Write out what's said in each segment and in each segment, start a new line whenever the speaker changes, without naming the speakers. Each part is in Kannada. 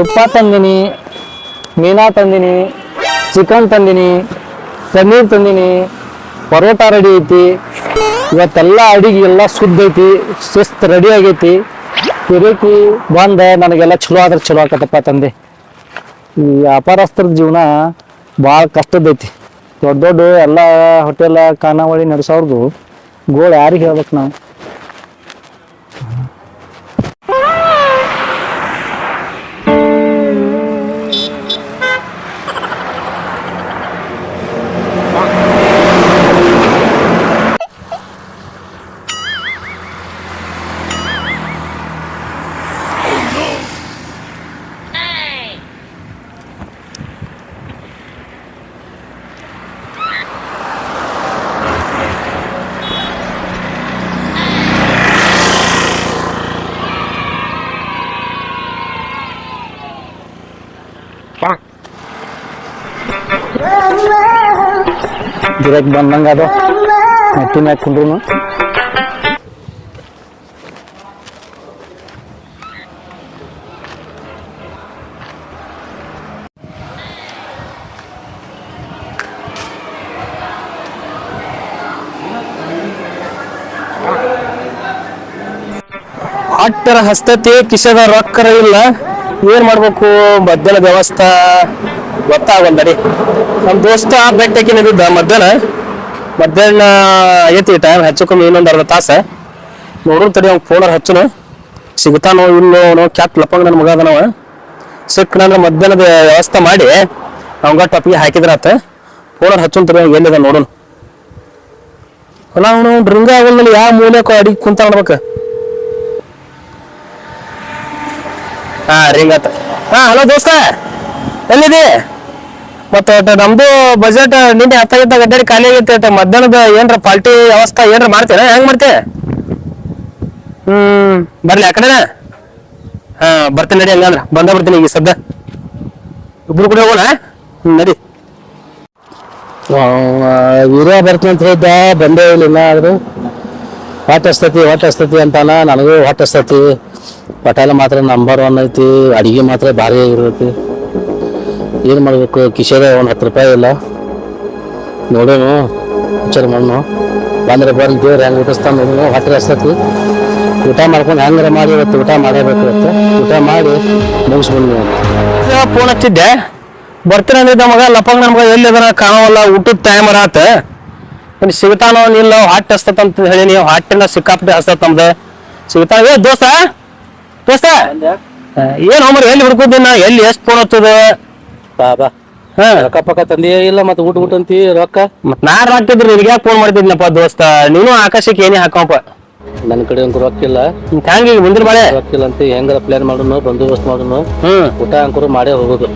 ತುಪ್ಪ ತಂದಿನಿ, ಮೀನಾ ತಂದಿನಿ, ಚಿಕನ್ ತಂದಿನಿ, ಪನ್ನೀರ್ ತಂದಿನಿ, ಪರೋಟ ರೆಡಿ ಐತಿ. ಇವತ್ತೆಲ್ಲ ಅಡಿಗೆ ಎಲ್ಲ ಶುದ್ಧ ಐತಿ, ಶಿಸ್ತು ರೆಡಿ ಆಗೈತಿ. ಕಿರಿಕಿ ಬಂದ ನನಗೆಲ್ಲ ಚಲೋ ಆದ್ರೆ ಚಲೋ ಆಕತ್ತಪ್ಪ ತಂದೆ. ಈ ವ್ಯಾಪಾರಸ್ಥರ ಜೀವನ ಭಾಳ ಕಷ್ಟದೈತಿ ದೊಡ್ಡ ದೊಡ್ಡ ಎಲ್ಲ ಹೋಟೆಲ್ ಖಾನಾವಳಿ ನಡೆಸೋರ್ದು ಗೋಳು ಯಾರಿಗೆ ಹೇಳ್ಬೇಕು ನಾವು? ಗಿರಾಕಿ ಬಂದಂಗ ಅದು. ನೆಟ್ಟಿನ ಹಾಕೊಂಡ್ರು
ಅಟ್ಟರ ಹಸ್ತತಿ ಕಿಶದ ರೊಕ್ಕರ ಇಲ್ಲ. ಏನ್ ಮಾಡ್ಬೇಕು? ಮಧ್ಯಾಹ್ನ ವ್ಯವಸ್ಥಾ. ಗೊತ್ತಾಗಲ್ದಡಿ ನಮ್ಮ ದೋಸ್ತ ಬೆಟ್ಟಕ್ಕೆ ನದಿದ್ದ ಮಧ್ಯಾಹ್ನ ಮಧ್ಯಾಹ್ನ ಐತಿ ಟೈಮ್ ಹೆಚ್ಚು ಕಮ್ಮಿ ಇನ್ನೊಂದು ಅರ್ಧ ತಾಸ. ನೋಡೋಣ ತಡಿ ಅವ್ನು ಫೋನರ್ ಹಚ್ಚನ. ಸಿಗುತ್ತಾನೋ ಇಲ್ಲೋ ನೋ ಕ್ಯಾಪ್ ಲಪ್ಪಂಗ ನನ್ನ ಮಗ ಅದನವ. ಸಿಕ್ಕನಂದ್ರೆ ಮಧ್ಯಾಹ್ನದ ವ್ಯವಸ್ಥೆ ಮಾಡಿ ಅವಂಗ ಹಾಕಿದ್ರೆ ಹಾಕಿದ್ರಾತ ಫೋನರ್ ಹಚ್ಚುನ್ ತಡಿ ಅವ್ನು ಎಲ್ಲಿದೆ ನೋಡೋಣ ಅಲ್ಲ ಅವನು ಡ್ರಿಂಗ್ ಆಗಲ್ಲ ಯಾವ ಮೂಲಕ್ಕೂ ಅಡಿಗೆ ಕುಂತ ನೋಡ್ಬೇಕು ಹಾ, ರಿಂಗ್ ಆತ. ಹಾ, ಹಲೋ ದೋಸ್ತ. ಎಲ್ಲಿದೆ? ಮತ್ತೆ ನಮ್ದು ಬಜೆಟ್ ನಿನ್ನೆ ಹತ್ತಾಗಿದ್ದ ಗಡ್ಡೆ ಖಾಲಿ ಆಗೈತೆ ಮಧ್ಯಾಹ್ನದ ಏನ್ರ ಪಾರ್ಟಿ ವ್ಯವಸ್ಥೆ ಏನ್ರ ಮಾಡ್ತೇನೆ ಹೆಂಗ್ ಮಾಡ್ತೆ? ಹ್ಮ್, ಬರ್ಲಿ ಆ ಕಡೆನ. ಹಾ, ಬರ್ತೀನಿ ನಡಿ ಹಂಗಂದ್ರ. ಬಂದ ಬರ್ತೀನಿ ಈಗ ಸದ್ದ. ಇಬ್ರು ಕೂಡ ಹೋಗೋಣ ನಡಿ.
ವೀರ್ಯ ಬರ್ತೀನಿ ಅಂತ ಹೇಳಿದ್ದ, ಬಂದೇ ಇಲ್ಲ ಇನ್ನ ಆದ್ರು. ಹೊಟ್ಟಸ್ತತಿ ಹೊಟ್ಟೆ ಹಸ್ತತಿ ಅಂತಾನ, ನನಗೂ ಹೊಟ್ಟಸ್ತತಿ ಹೋಟೆಲ್ ಮಾತ್ರ ನಂಬರ್ ಒನ್ ಐತಿ, ಅಡಿಗೆ ಮಾತ್ರ ಭಾರಿ ಆಗಿರ್ತೈತಿ. ಏನು ಮಾಡಬೇಕು? ಕಿಶೋರ ಒಂದು ಹತ್ತು ರೂಪಾಯಿ ಇಲ್ಲ. ನೋಡೋಣ ವಿಚಾರ ಮಾಡೋಣ ಬಂದ್ರೆ ಬರ್ಲಿ, ದೇವ್ರು, ಹೆಂಗೆ ಊಟಿಸ್ತಾನೆ ನೋಡೋಣ ಹತ್ತಿರ ಹಸ್ತತಿ ಊಟ ಮಾಡ್ಕೊಂಡು ಹೆಂಗಾರ ಮಾಡಿ ಇವತ್ತು ಊಟ ಮಾಡಬೇಕು ಇವತ್ತು. ಊಟ ಮಾಡಿ ಮುಗಿಸ್ಬಂದು
ಫೋನ್ ಹಚ್ಚಿದ್ದೆ. ಬರ್ತೀನಿ ಅಂದಿದ್ದ ಮಗ, ಲಪಂಗ್ ನಮ್ಗೆ ಎಲ್ಲಿ ಅದನ್ನ ಕಾಣವಲ್ಲ, ಊಟದ ಟೈಮ್ ಆತ ಇನ್ನು ಸಿಗ್ತಾನೋ ಇಲ್ಲ ಹಾಟ್ ಹಸ್ತತ್ ಅಂತ ಹೇಳಿ ನೀವು ಹಾಟಿನ ಸಿಕ್ಕಾಪಟ್ಟೆ ಹಸ್ತತ್ ನಮ್ದು. ಸಿಗ್ತಾನ? ಏ, ದೋಸ್ತ? ದೋಸ್ತ? ಏನು ಏನ್ ಹೋಮರ್ ಎಲ್ಲಿ ಹುಡ್ಕೋದಿನ ಎಲ್ಲಿ ಎಷ್ಟು ಫೋನ್ ಹಚ್ಚದ
ಬಾ ಬಾ
ಹಾ.
ರೊಕ್ಕ ಪಕ್ಕ ತಂದೇ ಇಲ್ಲ ಮತ್ತೆ ಊಟ ಊಟ ಅಂತೀ ರೊಕ್ಕ?
ಮತ್ ನಾ ಹಾಕ್ತಿದ್ರು? ನಿನ್ಗೆ ಯಾಕೆ ಫೋನ್ ಮಾಡ್ತಿದ್ನಪ್ಪ ದೋಸ್ತ? ನೀನು ಆಕಾಶಕ್ಕೆ ಏನೇ ಹಾಕೋಪ್ಪ
ನನ್ನ ಕಡೆ ಒಂದು ರೊಕ್ಕ ಇಲ್ಲ.
ಹ್ಯಾಂಗ ಈಗ ಮುಂದಿನ ಮಳೆ
ರೊಕ್ಕ ಇಲ್ಲ ಅಂತ ಹೆಂಗಾರ ಪ್ಲಾನ್ ಮಾಡೋನು ಬಂದೋಬಸ್ತ್ ಮಾಡೋಣ
ಹ್ಮ್.
ಊಟ ಅಂಕರು ಮಾಡೇ ಹೋಗೋದು.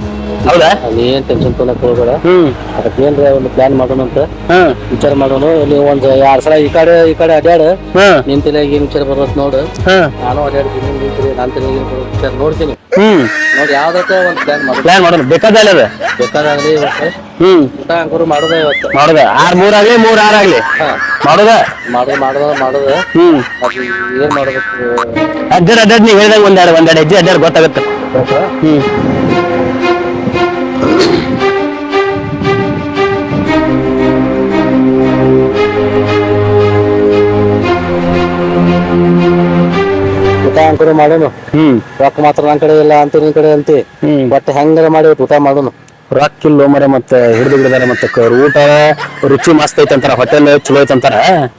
ಹೌದಾ?
ಏನ್ ಟೆನ್ಷನ್ ತೊಗೊಳಕ್ ಹೋಗಬೇಡ.
ಹ್ಮ್.
ಅದಕ್ಕೆ ಏನ್ರ ಒಂದು ಪ್ಲಾನ್ ಮಾಡೋಣ ಅಂತ
ಹ್ಮ್
ವಿಚಾರ ಮಾಡೋಣ. ನೀವು ಒಂದ್ ಎರಡ್ ಸಲ ಈ ಕಡೆ ಈ ಕಡೆ ಅಡ್ಯಾಡ.
ಹ್ಮ್
ನಿನ್ ತಲೆಯಾಗ ಏನ್ ವಿಚಾರ ಬರೋತ್ ನೋಡು.
ಹ್ಮ್
ನಾನು ಅಡ್ಯಾಡ್ತೀನಿ ನಿನ್ ತಲೆ ನಾನ್ ಏನ್ ಬರೋ ವಿಚಾರ ನೋಡ್ತೀನಿ.
ಹ್ಮ್.
ನೋಡಿ ಯಾವ್ದಕ್ಕ ಒಂದ್ ಪ್ಲಾನ್ ಮಾಡೋದು
ಪ್ಲಾನ್ ಮಾಡೋಣ. ಬೇಕಾದಲ್ಲ ಅದ?
ಬೇಕಾದಾಗಲಿ ಇವತ್ತು.
ಹ್ಮ್.
ಊಟ ಅಂಕರು ಮಾಡೋದ ಇವತ್ತು.
ಮಾಡುದ. ಆರ್ ಮೂರ್ ಆಗ್ಲಿ ಮೂರ್ ಆರ್ ಆಗ್ಲಿ.
ಹಾ.
ಮಾಡುದ?
ಮಾಡೋದು ಮಾಡೋದ ಮಾಡೋದ.
ಹ್ಮ್.
ಅದು ಏನ್ ಮಾಡ್ಬೇಕು?
ಅಡ್ಡರ್ ಅಡ್ಡರ್ ನೀವ್ ಹೇಳ್ದಂಗ ಒಂದೆರಡು ಒಂದೆರಡು ಹೆಜ್ಜೆ ಅಡ್ಡರ್ ಗೊತ್ತಾಗುತ್ತೆ. ಹ್ಮ್.
ಊಟ ಅಂಕರು ಮಾಡೋನು.
ಹ್ಮ್.
ರೊಕ್ಕ ಮಾತ್ರ ನನ್ ಕಡೆ ಇಲ್ಲ ಅಂತ ನಿನ್ ಕಡೆ ಅಂತಿ.
ಹ್ಮ್.
ಬಟ್ ಹೆಂಗಾರ ಮಾಡಿ ಊಟ ಮಾಡೋನು.
ರೊಕ್ಕ ಇಲ್ಲೋ ಮರೆ ಮತ್ತೆ ಹಿಡಿದು ಬಿಡಿದಾರೆ ಮತ್ತೆ ಕ- ಊಟ ರುಚಿ ಮಸ್ತ್ ಐತೆ ಅಂತಾರ ಹೋಟೆಲ್ ಚಲೋ ಐತೆ ಅಂತಾರ.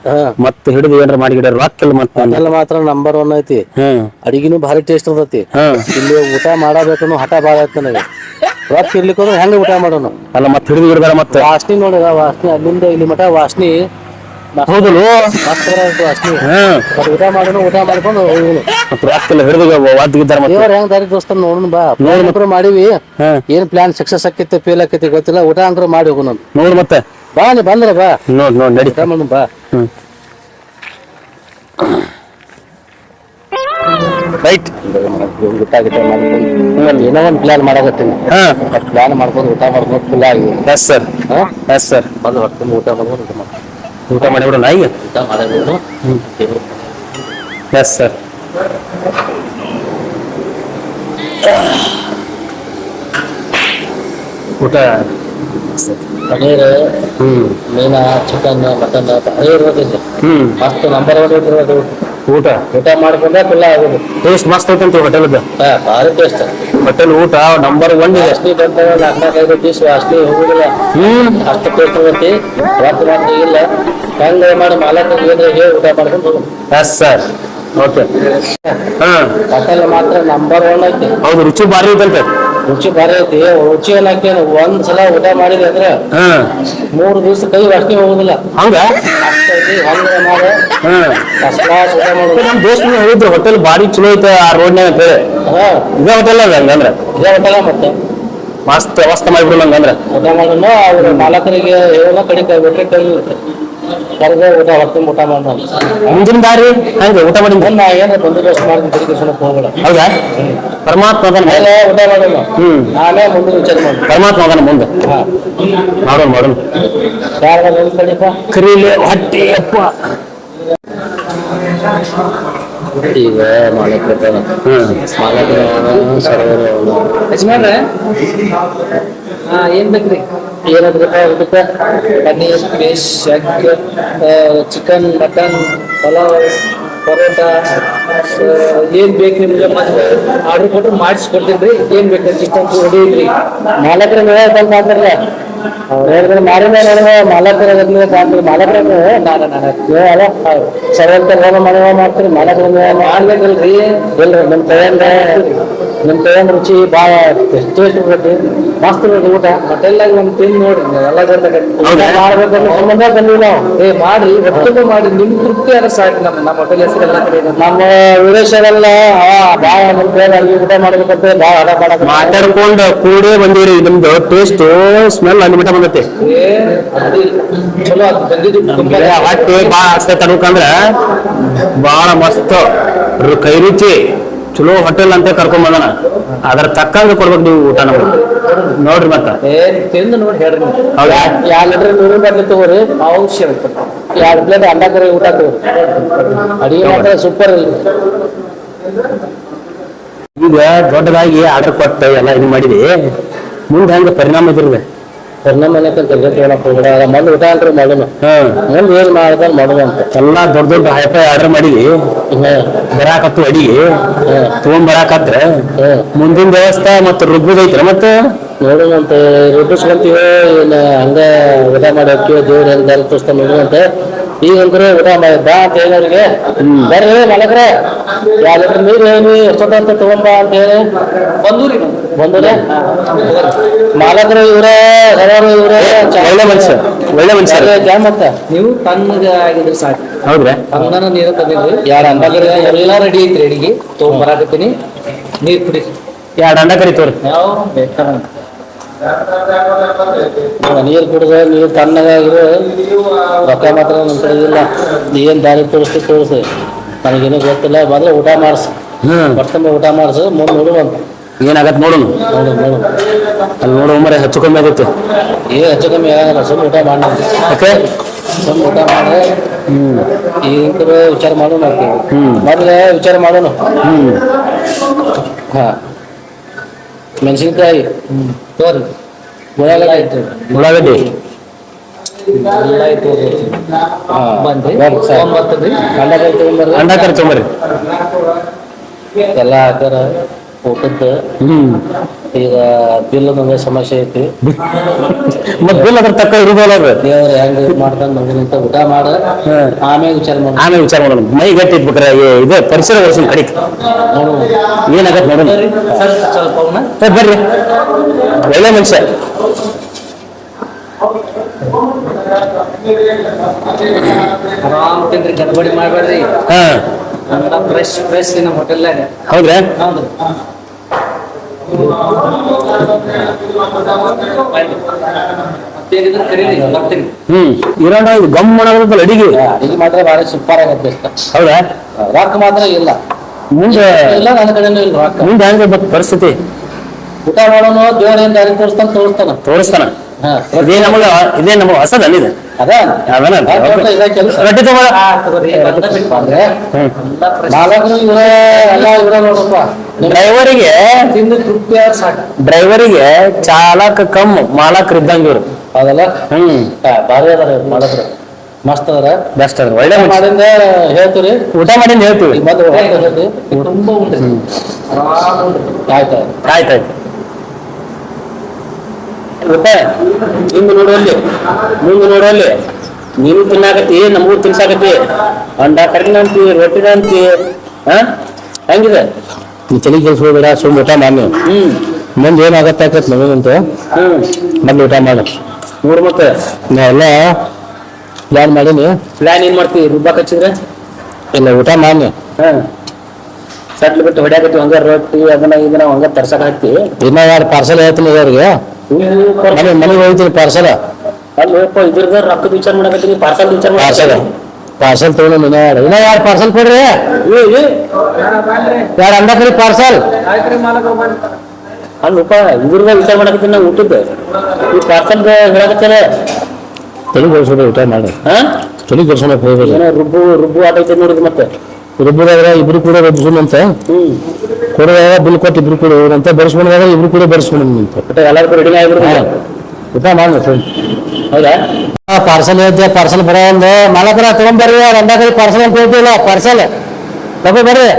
ಹಾ.
ಮತ್ತೆ ಹಿಡಿದು ಏನ್ರ ಮಾಡಿ ಗಿಡ ರೊಕ್ಕ ಇಲ್ಲ ಮತ್ತೆ
ಎಲ್ಲ ಮಾತ್ರ ನಂಬರ್ ಒನ್ ಐತಿ.
ಹ್ಮ್.
ಅಡಿಗೆನು ಭಾರಿ ಟೇಸ್ಟ್ ಇರ್ತೈತಿ.
ಹ್ಮ್
ಇಲ್ಲಿ ಊಟ ಮಾಡಬೇಕು ಹಠ ಭಾಳ ಐತಿ ನನಗೆ. ರೊಕ್ಕ ಇರ್ಲಿಕ್ಕೆ ಹೋದ್ರೆ ಹೆಂಗ ಊಟ ಮಾಡೋನು?
ಅಲ್ಲ ಮತ್ತೆ ಹಿಡಿದು ಬಿಡಿದಾರ ಮತ್ತೆ.
ವಾಸ್ನಿ ನೋಡಿದ ವಾಸ್ನಿ ಅಲ್ಲಿಂದ ಇಲ್ಲಿ ಮಠ ವಾಸನಿ
ಹೌದಲ್ಲ
ಊಟ ಮಾಡೋನು ಊಟ ಮಾಡ್ಕೊಂಡು ಹೋಗುನು.
ಇಲ್ಲ ಹಿಡಿದು ಮತ್ತೆ.
ದೇವ್ರ ಹೆಂಗ್ ದಾರಿ ದೋಸ್ತ ನೋಡೋಣ ಬಾ. ಅಂಕರು ಮಾಡಿವಿ. ಏನ್ ಪ್ಲಾನ್ ಸಕ್ಸಸ್ ಆಕೈತಿ ಫೇಲ್ ಆಕೈತಿ ಗೊತ್ತಿಲ್ಲ. ಊಟ ಅಂದ್ರೆ ಮಾಡಿ ಹೋಗುನು
ನೋಡ್ ಮತ್ತೆ.
ಬಾ ನೀ ಬಂದ್ರೆ ಬಾ.
ನೋಡ್ ನೋಡ್ ನಡಿ.
ಮಾಡೋಣ ಬಾ.
ರೈಟ್
ಗೊತ್ತಾಗುತ್ತೆ ಏನೋ ಒಂದು ಪ್ಲಾನ್ ಮಾಡಾಕತ್ತೀನಿ. ಪ್ಲಾನ್ ಮಾಡ್ಕೊಂಡು ಊಟ ಮಾಡ್ಕೊಂಡು ಫುಲ್ ಆಗಿ.
ಎಸ್ ಸರ್ ಎಸ್ ಸರ್
ಬಂದು ಊಟ ಮಾಡ್ಕೊಂಡು ಊಟ ಮಾಡ್ಕೊಂಡು.
ಊಟ ಮಾಡಿಬಿಡೋಣ ಈಗ
ಊಟ ಮಾಡಬೇಕು
ಎಸ್ ಸರ್ ಊಟ.
ಪನ್ನೀರ್
ಹ್ಮ್.
ಮೀನಾ ಚಿಕನ್ ಮಟನ್ ಪನ್ನೀರ್
ಓದಿದ್ದೆ
ಮಸ್ತ್ ನಂಬರ್ ಓದಿದ್ರು ಅದು
ಊಟ?
ಊಟ ಮಾಡ್ಕೊಂಡ ಕುಲ್ಲ ಆಗೋದು.
ಟೇಸ್ಟ್ ಮಸ್ತ್ ಐತಂತ ಹೋಟೆಲ್ದ
ಹಾ ಭಾರಿ ಟೇಸ್ಟ್
ಹೋಟೆಲ್ ಊಟ ನಂಬರ್ ಒನ್ ಇದೆ.
ಅಷ್ಟೇ ನಾಲ್ಕು ನಾಲ್ಕೈದು ಪೀಸ್ ಅಷ್ಟೇ ಹೋಗುದಿಲ್ಲ.
ಹ್ಮ್.
ಅಷ್ಟು ಟೇಸ್ಟ್ ಇರುತ್ತೆ ಮತ್ತೆ ಮಾತ್ರ ಇಲ್ಲ. ಹೆಂಗ ಮಾಡಿ ಮಾಲಕ್ ಏನ್ರ ಹೇಳಿ ಊಟ ಮಾಡ್ಕೊಂಡು ಹೋಗೋದು.
ಎಸ್ ಸರ್ ಓಕೆ ಹಾ.
ಹೋಟೆಲ್ ಮಾತ್ರ ನಂಬರ್ ಒನ್ ಐತಿ.
ಹೌದು ರುಚಿ ಭಾರಿ ಐತಂತೆ.
ರುಚಿ ಭಾರಿ ಐತಿ. ರುಚಿ ಅನ್ನಕ್ಕೇನು ಒಂದ್ ಸಲ ಊಟ ಮಾಡಿದೆ ಅಂದ್ರೆ ಮೂರು ದಿವಸ ಕೈ ವಾಸನೆ ಹೋಗುದಿಲ್ಲ.
ಹಂಗ?
ಅಷ್ಟೈತಿ ಹಂಗ ಮಾಡ.
ಹಾ.
ಫಸ್ಟ್ ಕ್ಲಾಸ್ ಊಟ ಮಾಡೋದು
ನಮ್ ದೋಸ್ತ ಹೇಳಿದ್ರು ಹೋಟೆಲ್ ಬಾರಿ ಚಲೋ ಐತೆ ಆ ರೋಡ್ನ್ಯಾಗ ಅಂತ ಹೇಳಿ. ಇದೇ ಹೋಟೆಲ್ ಅದ ಹಂಗಂದ್ರ
ಇದೇ ಹೋಟೆಲ್ ಮತ್ತೆ?
ಮಸ್ತ್ ವ್ಯವಸ್ಥೆ ಮಾಡಿಬಿಡಲ್ಲ ಹಂಗಂದ್ರ
ಊಟ ಮಾಡೋಣ ಅವ್ರ ಮಾಲಕರಿಗೆ ಏನೋ ಕಡೆ ಕೈ ಬಿಟ್ರೆ ಕೈ ಕರೆದ ಊಟ ಹೊತ್ತಿನ ಊಟ ಮಾಡೋಣ
ಮುಂದಿನ ದಾರಿ ಹಂಗೆ ಊಟ ಮಾಡಿ
ಮುಂದೆ ನಾ ಏನಾರ ಬಂದೋಬಸ್ತ್ ಮಾಡ್ತೀನಿ ತಿರುಗಿ ಸುಮ್ಮನೆ ಹೋಗಬೇಡ
ಹೌದಾ? ಪರಮಾತ್ಮ ಅದನ್ನ
ಮೇಲೆ ಊಟ ಮಾಡೋಣ
ಹ್ಮ್.
ನಾನೇ ಮುಂದೆ ವಿಚಾರ ಮಾಡೋಣ
ಪರಮಾತ್ಮ ಅದನ್ನ ಮುಂದೆ?
ಹಾ.
ಮಾಡೋಣ ಮಾಡೋಣ.
ಯಾರ ಕಡೆಪ
ಕರೀಲಿ ಹೊಟ್ಟಿ ಅಪ್ಪ.
ಈಗ ಸರ್ವರ್
ಯಜಮಾನ್ರೆ? ಹಾ ಏನ್ ಬೇಕ್ರಿ?
ಏನಾದ್ರಪ್ಪ ಊಟಕ್ಕೆ
paneer fish egg chicken mutton pulao paratha. ಏನು ಬೇಕು ನಿಮ್ಗೆ ಮತ್ತೆ ಆರ್ಡರ್ ಕೊಟ್ಟು ಮಾಡಿಸ್ಕೊಡ್ತೀನಿ ಏನ್ ಬೇಕು ಚಿಕನ್ ಐತ್ರಿ
ಮಾಲಕರ ಮೇಲೆ ಬಂದ್ ಮಾಡ್ತಾರಲ್ಲ ಅವ್ರು ಹೇಳಿದ್ರೆ ಮಾರಿನ ಮಾಲಕರ ಮಾಡ್ತಾರೆ. ಮಾಲಕರ
ನಾನು
ಅಲ್ಲ. ಸರ್ವಂತ ಮಾಡುವ ಮಾಡ್ತೀರಿ. ಮಾಲಕರ
ಮಾಡ್ಬೇಕಲ್ರಿ.
ಇಲ್ರಿ ನಿಮ್ಮ ಕೈಯಿಂದ ನಿಮ್ಮ ಕೈಯಿಂದ ರುಚಿ ಭಾಳ ಎಷ್ಟು ಬರ್ತೈತಿ. ಮಸ್ತ್ ಇರ್ತೈತಿ ಊಟ
ಹೋಟೆಲ್ನಾಗ ಒಂದು ತಿಂದು ನೋಡಿ ಎಲ್ಲ
ಮಾಡ್ಬೇಕಂದ್ರೆ ಸಂಬಂಧ ಬಂದಿವಿ ನಾವು.
ಏ ಮಾಡ್ರಿ ಒಟ್ಟಿಗೆ ಮಾಡಿ ನಿಮ್ ತೃಪ್ತಿ ಆದ್ರೆ ಸಾಕು ನಮ್ಮ ನಮ್ಮ ಹೋಟೆಲ್ ಹೆಸರೆಲ್ಲ ಎಲ್ಲ ಕಡೆ.
ನಮ್ಮ ವಿದೇಶದಲ್ಲ ಭಾಳ ನಮ್ಮ ಕೈಯಲ್ಲಿ ಊಟ ಮಾಡ್ಬೇಕಂತ ಭಾಳ ಹಡ
ಮಾತಾಡ್ಕೊಂಡು ಕೂಡೇ ಬಂದಿವ್ರಿ ನಿಮ್ದು ಟೇಸ್ಟ್ ಸ್ಮೆಲ್ ಅನ್ಬಿಟ್ಟ ಬಂದೈತಿ.
ಅದು ಚಲೋ ಅದು ಬಂದಿದ್ದು
ಹೊಟ್ಟೆ ಭಾಳ ಹಸ್ತೈತೆ ಅನ್ಬೇಕಂದ್ರ ಭಾಳ ಮಸ್ತ್. ಕೈ ರುಚಿ. ಚಲೋ ಹೋಟೆಲ್ ಅಂತ ಕರ್ಕೊಂಡ್ ಬಂದಣ ಅದ್ರ ತಕ್ಕಂಗ ಕೊಡ್ಬೇಕು ನೀವು ಊಟ ನಮ್ಗೆ. ನೋಡ್ರಿ ಮತ್ತ.
ಏ ತಿಂದು ನೋಡಿ ಹೇಳ್ರಿ
ಹೌದಾ.
ಎರಡು ಲೀಟ್ರ್ ನೀರು ಬರ್ಲಿ ತಗೋರಿ
ಅವಶ್ಯ
ಎರಡು ಪ್ಲೇಟ್ ಅಂಡ ಕರಿ ಊಟ ತಗೋರಿ. ಅಡಿಗೆ ಮಾತ್ರ ಸೂಪರ್ ಇಲ್ಲ
ಈಗ ದೊಡ್ಡದಾಗಿ ಆರ್ಡರ್ ಕೊಟ್ಟು ಎಲ್ಲ ಇದು ಮಾಡಿದಿ. ಮುಂದೆ ಹೆಂಗೆ ಪರಿಣಾಮ ಇದ್ರದೆ?
ಮನೆ ತೆಗೆದು ಹೇಳಕ್ ಹೋಗ್ಬೇಡ ಅದ ಮೊದ್ಲು ಊಟ ಅಂದ್ರೆ ಮಾಡೋಣ ಮುಂದೆ ಏನ್ ಮಾಡೋಣ ಅಂತ.
ಎಲ್ಲಾ ದೊಡ್ಡ ದೊಡ್ಡ ಹೈಫೈ ಆರ್ಡರ್
ಹ್ಮ್
ಬರಾಕತ್ತು ಅಡಿಗೆ. ತಗೊಂಡ್ ಬರಾಕತ್ರ ಮುಂದಿನ ವ್ಯವಸ್ಥೆ ಮತ್ತೆ ರುಬ್ಬುದೈತ್ರ ಮತ್ತೆ?
ನೋಡೋಣ ಅಂತ ರುಬ್ಬಿಸ್ಕೊಂತೀವಿ ಹಂಗ ಊಟ ಮಾಡಿ ಹೋಗ್ತೀವಿ ದೇವ್ರ ಹೆಂಗ್ ತೋರಿಸ್ತಾ ನೋಡೋಣ ಅಂತ ಈಗಂದ್ರೆ ಊಟ ಮಾಡಿ ಬಾ ಅಂತ ಹೇಳೋರಿಗೆ ಬರ್ರಿ ಮಲಗ್ರೆ. ಯಾವ ಲೀಟರ್ ನೀರು ಹೇಳಿ ಎಷ್ಟೊತ್ತ ತಗೊಂಬ ಅಂತ ಹೇಳಿ.
ಬಂದೂರಿ
ಬಂದ್ರೆ? ಮಾಲಕರು ಇವ್ರ ಸರವರು ಇವ್ರ.
ಒಳ್ಳೆ ಮನುಷ್ಯ ಒಳ್ಳೆ ಮನುಷ್ಯ.
ಮತ್ತ?
ನೀವು ತಣ್ಣಗ ಆಗಿದ್ರೆ ಸಾಕು.
ಹೌದ್ರೆ?
ತಣ್ಣನ ನೀರು ತಂದಿದ್ರಿ
ಯಾರ ಅಂದಾಗರೆ
ಎಲ್ಲ ರೆಡಿ ಐತ್ರಿ ಅಡಿಗೆ. ತೊಗೊಂಬರಾಕತ್ತೀನಿ ನೀರು ಕುಡಿ
ಎರಡು ಅಂಡ ಕರಿ ತೋರಿ?
ಯಾವ ಬೇಕಾದ
ನೀರು ಕುಡಿದ್ರೆ ನೀರು ತಣ್ಣಗಾಗಿರು ರೊಕ್ಕ ಮಾತ್ರ ನಮ್ಮ ಕಡೆ ಇಲ್ಲ. ಏನು ದಾರಿ ತೋರಿಸ್ತಿ ತೋರಿಸಿ. ನನಗೇನು ಗೊತ್ತಿಲ್ಲ ಬಂದ್ರೆ ಊಟ ಮಾಡಿಸು.
ಹ್ಮ್.
ಬರ್ತಂಬ ಊಟ ಮಾಡಿಸು ಮುಂದೆ ನೋಡುವ
ಏನಾಗತ್ ನೋಡೋಣ
ನೋಡು ನೋಡು.
ಅಲ್ಲಿ ನೋಡು ಮರೆ ಹೆಚ್ಚು ಕಮ್ಮಿ ಆಗುತ್ತೆ.
ಏನು ಹೆಚ್ಚು ಕಮ್ಮಿ ಆಗಲ್ಲ ಸುಮ್ಮನೆ ಊಟ ಮಾಡಿ
ಓಕೆ
ಸುಮ್ಮನೆ ಊಟ ಮಾಡಿ.
ಹ್ಮ್.
ಈಗ ವಿಚಾರ ಮಾಡೋಣ ಹ್ಞೂ
ಹ್ಮ್.
ಮೊದಲೇ ವಿಚಾರ ಮಾಡೋಣ.
ಹ್ಮ್.
ಹಾ. ಮೆಣಸಿನ್ಕಾಯಿ.
ತೋರಿ.
ಉಳ್ಳಾಗಡ್ಡಿ
ಉಳ್ಳಾಗಡ್ಡಿ
ಅಂಡಕಾಯಿ ತಗೊಂಬರ್ರಿ ಎಲ್ಲ ಹಾಕಾರ
ಹ್ಮ್.
ಈಗ ಬಿಲ್ ಸಮಸ್ಯೆ ಐತಿ.
ಮತ್ ಬಿಲ್ ಅದ್ರ ತಕ್ಕ ಇರುದಲ್ಲ
ದೇವ್ರ ಹೆಂಗ್ ಇದ್ ಮಾಡ್ತಾನ ಅಂತ ಊಟ ಮಾಡ. ಆಮೇಲೆ ವಿಚಾರ ಮಾಡ
ಆಮೇಲೆ ವಿಚಾರ ಮಾಡೋಣ. ಮೈ ಗಟ್ಟಿ ಇಟ್ಬಿಟ್ರೆ ಏ- ಇದು ಪರಿಸರ ವರ್ಷ ಕಡಿಕ್
ನೋಡು
ಏನಾಗತ್ ನೋಡೋಣ.
ಸರ್
ಬರ್ರಿ. ಒಳ್ಳೆ ಮನುಷ್ಯ.
ಆರಾಮ್ ತಿನ್ರಿ ಗಡ್ಬಡಿ ಮಾಡ್ಬೇಡ್ರಿ.
ಹಾ.
ಫ್ರೆಶ್ ಫ್ರೆಶ್ ನಮ್ಮ ಹೋಟೆಲ್ನಾಗ
ಹೌದ್ರಾ?
ಹೌದು.
ಹ್ಮ್ ಇರೋಣ ಇದು ಗಮ್ ಮಾಡೋದ್ರಲ್ಲ ಅಡಿಗೆ.
ಅಡಿಗೆ ಮಾತ್ರ ಬಾರಿ ಸೂಪರ್ ಆಗತ್ತೆ
ಹೌದಾ?
ರೊಕ್ಕ ಮಾತ್ರ ಇಲ್ಲ.
ಮುಂದೆ
ಇಲ್ಲ ನನ್ನ ಕಡೆನೂ ಇಲ್ಲ ರೊಕ್ಕ
ಮುಂದೆ ಹೆಂಗ ಬತ್ ಪರಿಸ್ಥಿತಿ.
ಊಟ ಮಾಡೋನು ದೇವ್ರ ಏನ್ ದಾರಿ ತೋರಿಸ್ತಾನ ತೋರಿಸ್ತಾನ.
ತೋರಿಸ್ತಾನ. ಇದೇ ನಮಗೆ ಇದೇ ನಮಗೆ ಹೊಸದ
ಅಲ್ಲಿದೆ.
ರೊಟ್ಟಿ
ತಗೋರಿ
ಅಂದ್ರೆ
ಎಲ್ಲ
ಮಾಲಕರು ಇವ್ರ ಎಲ್ಲ ಇವ್ರ ನೋಡಪ್ಪ
ಡ್ರೈವರಿಗೆ
ತಿಂದು ತೃಪ್ತಿ ಸಾಕು.
ಡ್ರೈವರಿಗೆ ಚಾಲಕ ಕಮ್ ಮಾಲಕರು ಇದ್ದಂಗೆ ಇವ್ರು.
ಹೌದಲ್ಲ?
ಹ್ಮ್.
ಭಾರಿ ಅದಾರ ಮಾಡಿದ್ರ ಮಸ್ತ್ ಅದಾರ.
ಬೆಸ್ಟ್ ಅದ್ರ ಒಳ್ಳೆ.
ಮಾಡಿಂದ ಹೇಳ್ತೀರಿ?
ಊಟ ಮಾಡಿಂದ ಹೇಳ್ತೀವಿ.
ಮತ್ತೆ ತುಂಬಾ ಉಂಡ್ರಿ ಆಯ್ತು
ಆಯ್ತಾಯ್ತು ಮತ್ತೆ? ಹಿಂದೆ ನೋಡುವಲ್ಲಿ ಮುಂದೆ ನೋಡುವಲ್ಲಿ ನೀನು ತಿನ್ನಾಕತ್ತಿ ನಮಗೂ ತಿನ್ಸಾಕತ್ತಿ. ಅಂಡ ಕರಿನ ಅಂತಿ ರೊಟ್ಟಿನ ಅಂತಿ ಹಾ ಹೆಂಗಿದೆ?
ನೀ ತಲೆ ಬೇಡ ಸುಮ್ಮನೆ ಊಟ ಮಾಡಿ. ಮುಂದೆ ಏನಾಗತ್ತೆ ಆಕತ್ ನಮಗಂತ ಮೊದ್ಲು ಊಟ ಮಾಡು.
ನೋಡು ಮತ್ತೆ?
ನಾ ಎಲ್ಲ ಪ್ಲಾನ್ ಮಾಡೀನಿ.
ಪ್ಲಾನ್ ಏನ್ ಮಾಡ್ತೀವಿ ರುಬ್ಬಾಕ್ ಕಚ್ಚಿದ್ರೆ
ಇಲ್ಲ ಊಟ ಮಾಡಿ.
ಹಾ. ಸಟ್ಲ್ ಬಿಟ್ಟು ಹೊಡ್ಯಾಕತ್ತಿ ಹಂಗ ರೊಟ್ಟಿ ಅದನ್ನ ಇದನ್ನ ಹಂಗ ತರ್ಸಕ್ ಹಾಕ್ತಿ
ಇನ್ನ ಯಾರು ಪಾರ್ಸಲ್ ಹೇಳ್ತೀನಿ ಅವ್ರಿಗೆ. ಮನೆ ಮನೆಗೆ ಹೋಗ್ತೀನಿ ಪಾರ್ಸಲ್
ಅಲ್ಲಪ್ಪ ಇದ್ರದ ರೊಕ್ಕದ ವಿಚಾರ ಮಾಡಕತ್ತೀನಿ ಪಾರ್ಸಲ್ ವಿಚಾರ
ಪಾರ್ಸಲ್ ಪಾರ್ಸಲ್ ತಗೊಂಡು ಇನ್ನ ಯಾರು? ಇನ್ನ ಯಾರು ಪಾರ್ಸಲ್ ಕೊಡ್ರಿ? ಯಾರು ಅಂದ ಕರಿ ಪಾರ್ಸಲ್?
ಅಲ್ಲಪ್ಪ ಇದ್ರದ ವಿಚಾರ ಮಾಡಕತ್ತೀನಿ ನಾ ಊಟದ ಈ ಪಾರ್ಸಲ್ ಹೇಳಕತ್ತಾರ
ತಲೆ ಬರ್ಸೋದ ಊಟ ಮಾಡಿ.
ಹಾ
ತಲೆ ಬರ್ಸೋಣ ಹೋಗ್ಬೇಕು
ಏನೋ ರುಬ್ಬು ರುಬ್ಬು ಐತೆ ನೋಡಿದ್ ಮತ್ತೆ.
ರುಬ್ಬದಾಗ ಇಬ್ರು ಕೂಡ ರುಬ್ಬಿಸೋಣ ಅಂತ.
ಹ್ಮ್.
ಕೊಡುವಾಗ ಬಿಲ್ ಕೊಟ್ಟು ಇಬ್ರು ಕೂಡ ಅಂತ. ಬರ್ಸ್ಕೊಂಡಾಗ ಇಬ್ರು ಕೂಡ ಬರ್ಸ್ಕೊಂಡು ಅಂತ
ಎಲ್ಲರಿಗೂ ರೆಡಿ ಆಗಿಬಿಡುದು
ಊಟ ಮಾಡಿ ಫ್ರೆಂಡ್
ಹೌದಾ?
ಪಾರ್ಸಲ್ ಐತೆ ಪಾರ್ಸಲ್ ಬರೋ ಒಂದು ಮಾಲಕರ ತಗೊಂಬರ್ರಿ ಅವ್ರ ಕಡೆ ಪಾರ್ಸಲ್ ಅಂತ ಹೇಳ್ತಿಲ್ಲ ಪಾರ್ಸಲ್ ತಗೋ ಬರ್ರಿ.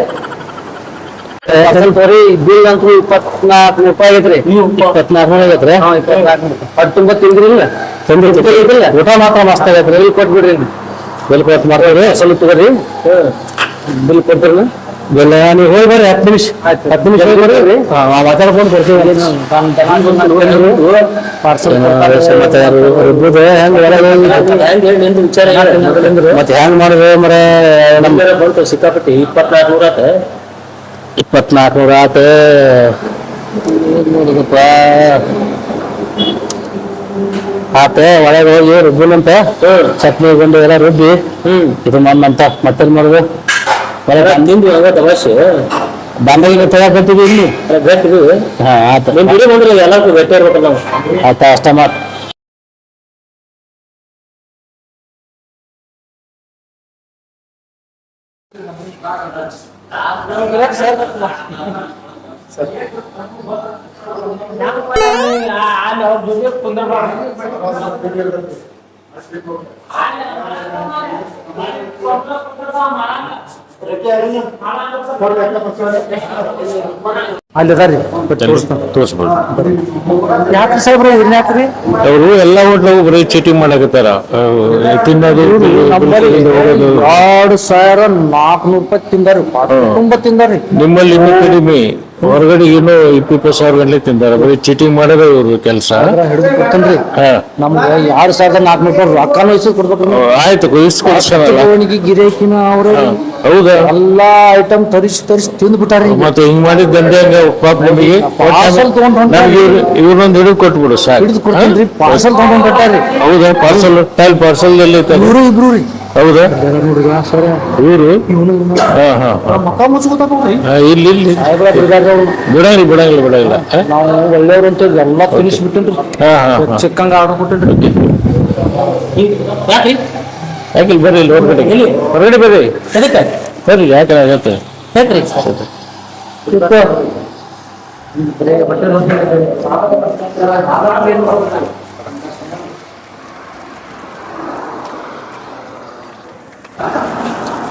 ತೋರಿ ಬಿಲ್ ಅಂತೂ ಇಪ್ಪತ್ನಾಲ್ಕು ರೂಪಾಯಿ ಆಗೈತ್ರಿ. ಇಪ್ಪತ್ನಾಲ್ಕು ನೂರ ಆಗೈತ್ರಿ.
ತುಂಬಾ ತುಂಬ ತಿಂದ್ರಿಲ್ಲ
ತಿಂದ್ರಿ ಊಟ ಮಾತ್ರ ಮಸ್ತ್ ಆಗೈತ್ರಿ. ಬಿಲ್ ಕೊಟ್ಬಿಡ್ರಿ. ಬಿಲ್ ಕೊಟ್ಟು ಮಾಡ್ರಿ ಸ್ವಲ್ಪ ತಗೋರಿ. ಬಿಲ್ ಕೊಡ್ತೀರಿ ಬಿಲ್ ನೀವು ಹೋಗಿ ಬರ್ರಿ ಹತ್ತು ನಿಮಿಷ ಹತ್ತು ನಿಮಿಷ ಹೋಗಿ ಬರ್ರಿ. ಮಾತಾಡ್ಕೊಂಡು ಬರ್ತೀವಿ. ಪಾರ್ಸಲ್ ಮತ್ತೆ ರುಬ್ಬುದು ಹೆಂಗ್ ಮತ್ತೆ ಹೆಂಗ್ ಮಾಡುದು? ಮರ ನಮ್
ಬಂತು ಸಿಕ್ಕಾಪಟ್ಟಿ. ಇಪ್ಪತ್ನಾಲ್ಕು ನೂರ ಆತ?
ಇಪ್ಪತ್ನಾಲ್ಕು ನೂರ ಆತ. ಆತ ಒಳಗೆ ಹೋಗಿ ರುಬ್ಬುನಂತ. ಚಟ್ನಿ ಗುಂಡು ಎಲ್ಲ ರುಬ್ಬಿ. ಇದು ಮಣ್ಣಂತ. ಮತ್ತೇನ್ ಮಾಡುದು? ಒಳಗೆ
ನಿಂದು ಹಂಗ ತಮಾಷೆ?
ಬಂದಾಗ ತಗೊಳ್ತೀವಿ ಇಲ್ಲಿ.
ಗಟ್ಟಿ
ಹಾ ಆತ.
ನಿಮ್ ಬಿಡಿ ಬಂದ್ರೆ ಎಲ್ಲರಿಗೂ ಗಟ್ಟಿ ಇರ್ಬೇಕಲ್ಲ ನಾವು.
ಆತ ಅಷ್ಟ ಮಾಡ್ ಅಲ್ಲಿ ಅದಾರಿ
ತೋರಿಸ್ಬೋದು.
ಯಾಕ್ರಿ ಸಾಹೇಬ್ರ ಇದನ್ನ ಯಾಕ್ರಿ?
ಅವರು ಎಲ್ಲ ಹೋಟ್ಲಾಗು ಬರೀ ಚೀಟಿಂಗ್ ಮಾಡಕತ್ತಾರ. ತಿನ್ನೋದು
ಎರಡು ಸಾವಿರ ನಾಲ್ಕುನೂರು ರೂಪಾಯಿ ತಿಂದಾರಿ ತುಂಬಾ ತಿಂದಾರಿ
ನಿಮ್ಮಲ್ಲಿ ಇನ್ನೂ ಕಡಿಮೆ. ಹೊರಗಡೆ ಇನ್ನೂ ಇಪ್ಪತ್ತು ಸಾವಿರ ಗಂಟೆ ತಿಂದಾರ. ಬರೀ ಚೀಟಿಂಗ್ ಮಾಡೋದೇ ಇವ್ರ ಕೆಲಸ.
ಹಿಡಿದ್ರಿ ನಮ್ಗೆ ಎರಡು ಸಾವಿರದ ನಾಲ್ಕುನೂರು ರೂಪಾಯಿ ರೊಕ್ಕನೂ ಇಸ್ದು
ಆಯ್ತು
ಗಿರೇಕಿನ ಗಿರಾಕಿನ ಅವ್ರ
ಹೌದಾ?
ಎಲ್ಲಾ ಐಟಮ್ ತರಿಸಿ ತರಿಸಿ ತಿಂದು ಬಿಟ್ಟಾರಿ
ಮತ್ತೆ ಹಿಂಗ್ ಮಾಡಿದ ದಂಧೆ ಹಂಗ? ಪಾಪ ನಿಮಗೆ?
ಪಾರ್ಸಲ್ ತಗೊಂಡ್.
ನಮ್ಗೆ ಇವ್ರು ಇವ್ರನ್ನೊಂದು ಹಿಡಿದು ಕೊಟ್ಬಿಡು ಸಾಕು.
ಹಿಡಿದು ಕೊಡ್ತೀನಿ ಪಾರ್ಸಲ್ ತಗೊಂಡ್ ಬಿಟ್ಟಾರಿ
ಹೌದಾ? ಪಾರ್ಸಲ್ ಟೈಲ್ ಪಾರ್ಸಲ್ ಎಲ್ಲಿ ಇವರು
ಇಬ್ರು ಇಬ್ರು ರೀ.
ಹೌದಾ?
ಸರ್
ಇವರು? ಇಲ್ಲಿ ಇಲ್ಲಿ. ಬಿಡಂಗಿಲ್ಲ ಬಿಡಂಗಿಲ್ಲ ಬಿಡಂಗಿಲ್ಲ.
ನಾವು ಒಳ್ಳೆಯವ್ರು ಅಂತ ಎಲ್ಲ ಫಿನಿಶ್ ಬಿಟ್ಟೇನ್ರಿ
ಹಾ ಹಾ ಹಾ.
ಚಿಕ್ಕಂಗ ಆರ್ಡರ್ ಕೊಟ್ಟಿನ್ರಿ
ಯಾಕ್ರಿ?
ಯಾಕಿಲ್ಲ ಬರ್ರಿ ಇಲ್ಲಿ ಹೊರಗಡೆ ಹೊರಗಡೆ ಬರ್ರಿ.
ಅದಕ್ಕೆ
ಬರ್ರಿ ಯಾಕೆ ಆಗತ್ತೆ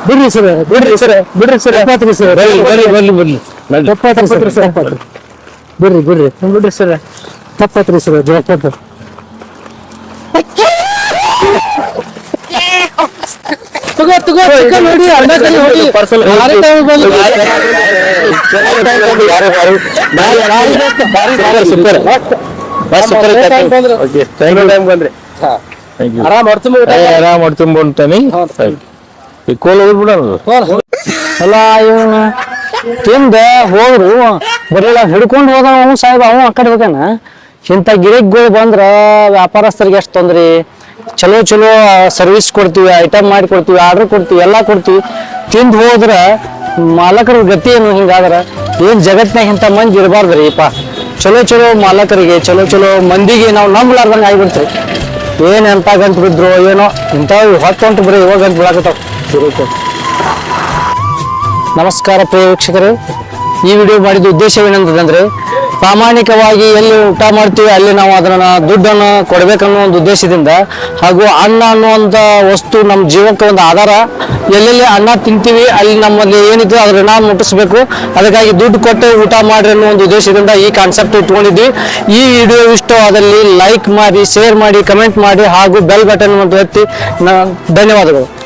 ಬಿಡ್ರಿ ಸರ್ ಬಿಡ್ರಿ ಸರ್ ಬಿಡ್ರಿ ಸರ್. ತಪ್ಪಾತ್ರಿ ಸರ್.
ಬರ್ರಿ ಬರ್ರಿ ಬರ್ಲಿ ಬರ್ಲಿ ಬರ್ರಿ.
ತಪ್ಪಾತ್ರಿ ಸರ್ ತಪ್ಪಾತ್ರಿ ಬಿಡ್ರಿ ಬಿಡ್ರಿ. ಬಿಡ್ರಿ ಸರ್. ತಪ್ಪಾತ್ರಿ ಸರ್ ತಪ್ಪಾತ್ರಿ ತಗೋ ತಗೋ ಚಿಕನ್ ನೋಡಿ ಅಂಡ ಕರಿ ನೋಡಿ.
ಪಾರ್ಸಲ್
ಯಾರೇ ಟೈಮ್ ಬಂದು
ಸೂಪರ್ ಸೂಪರ್
time ಬಂದ್ರೆ.
ಓಕೆ ಥ್ಯಾಂಕ್ ಯು ಟೈಮ್ ಬಂದ್ರಿ. ಥ್ಯಾಂಕ್ ಯು
ಆರಾಮ್ ಹೊಡ್ತುಂಬ
ಆರಾಮ್ ಮಾಡ್ತೀನಿ ಅಂತಾನೆ ಈ ಕೋಲ್ ಹೋಗ್ಬಿಡೋದು
ಅಲ್ಲ ಇವನು ತಿಂದ ಹೋದ್ರು. ಬರೀಲ್ಲ ಹಿಡ್ಕೊಂಡು ಹೋದ ಅವನು ಸಾಹೇಬ ಅವನು ಆ ಕಡೆ ಹೋಗ್ಯಾನ. ಇಂಥ ಗಿರಿಗಳು ಬಂದ್ರ ವ್ಯಾಪಾರಸ್ಥರಿಗೆ ಎಷ್ಟು ತೊಂದ್ರಿ? ಚಲೋ ಚಲೋ ಸರ್ವಿಸ್ ಕೊಡ್ತೀವಿ ಐಟಮ್ ಮಾಡಿ ಕೊಡ್ತೀವಿ ಆರ್ಡರ್ ಕೊಡ್ತೀವಿ, ಎಲ್ಲ ಕೊಡ್ತೀವಿ. ತಿಂದು ಹೋದ್ರೆ ಮಾಲಕರ ಗತಿ ಏನು ಹಿಂಗಾದ್ರೆ? ಏನು ಜಗತ್ತಿನಾಗ ಇಂಥ ಮಂದಿ ಇರಬಾರ್ದ್ರಿ ಪಾ ಚಲೋ ಚಲೋ ಮಾಲಕರಿಗೆ, ಚಲೋ ಚಲೋ ಮಂದಿಗೆ ನಾವು ನಂಬಲಾರ್ದಂಗೆ ಆಗಿಬಿಡ್ತೀವಿ ಏನ್ ಎಂತ ಗಂಟು ಬಿದ್ರು ಏನೋ, ಇಂಥವು ಹೊತ್ತೊಂಟು ಬರೀ ಇವಾಗ ಗಂಟು ಬಿಡಾಕತ್ತಾವ ನಮಸ್ಕಾರ ಪ್ರಿಯ ಈ ವಿಡಿಯೋ ಮಾಡಿದ ಉದ್ದೇಶವೇನೆಂತಂದ್ರೆ ಪ್ರಾಮಾಣಿಕವಾಗಿ ಎಲ್ಲಿ ಊಟ ಮಾಡ್ತೀವಿ, ಅಲ್ಲಿ ನಾವು ಅದನ್ನು ದುಡ್ಡನ್ನು ಕೊಡಬೇಕನ್ನೋ ಒಂದು ಉದ್ದೇಶದಿಂದ ಹಾಗೂ ಅನ್ನ ಅನ್ನುವಂಥ ವಸ್ತು ನಮ್ಮ ಜೀವಕ್ಕೆ ಒಂದು ಆಧಾರ. ಎಲ್ಲೆಲ್ಲಿ ಅನ್ನ ತಿಂತೀವಿ, ಅಲ್ಲಿ ನಮ್ಮಲ್ಲಿ ಏನಿದೆ ಅದರ ಋಣ ಮುಟ್ಟಿಸ್ಬೇಕು ಅದಕ್ಕಾಗಿ ದುಡ್ಡು ಕೊಟ್ಟು ಊಟ ಮಾಡ್ರಿ ಅನ್ನೋ ಒಂದು ಉದ್ದೇಶದಿಂದ ಈ ಕಾನ್ಸೆಪ್ಟ್ ಇಟ್ಕೊಂಡಿದ್ವಿ. ಈ ವಿಡಿಯೋ ಇಷ್ಟವಾದಲ್ಲಿ ಲೈಕ್ ಮಾಡಿ ಶೇರ್ ಮಾಡಿ ಕಮೆಂಟ್ ಮಾಡಿ ಹಾಗೂ ಬೆಲ್ ಬಟನ್ ಒಂದು ನ- ಧನ್ಯವಾದಗಳು.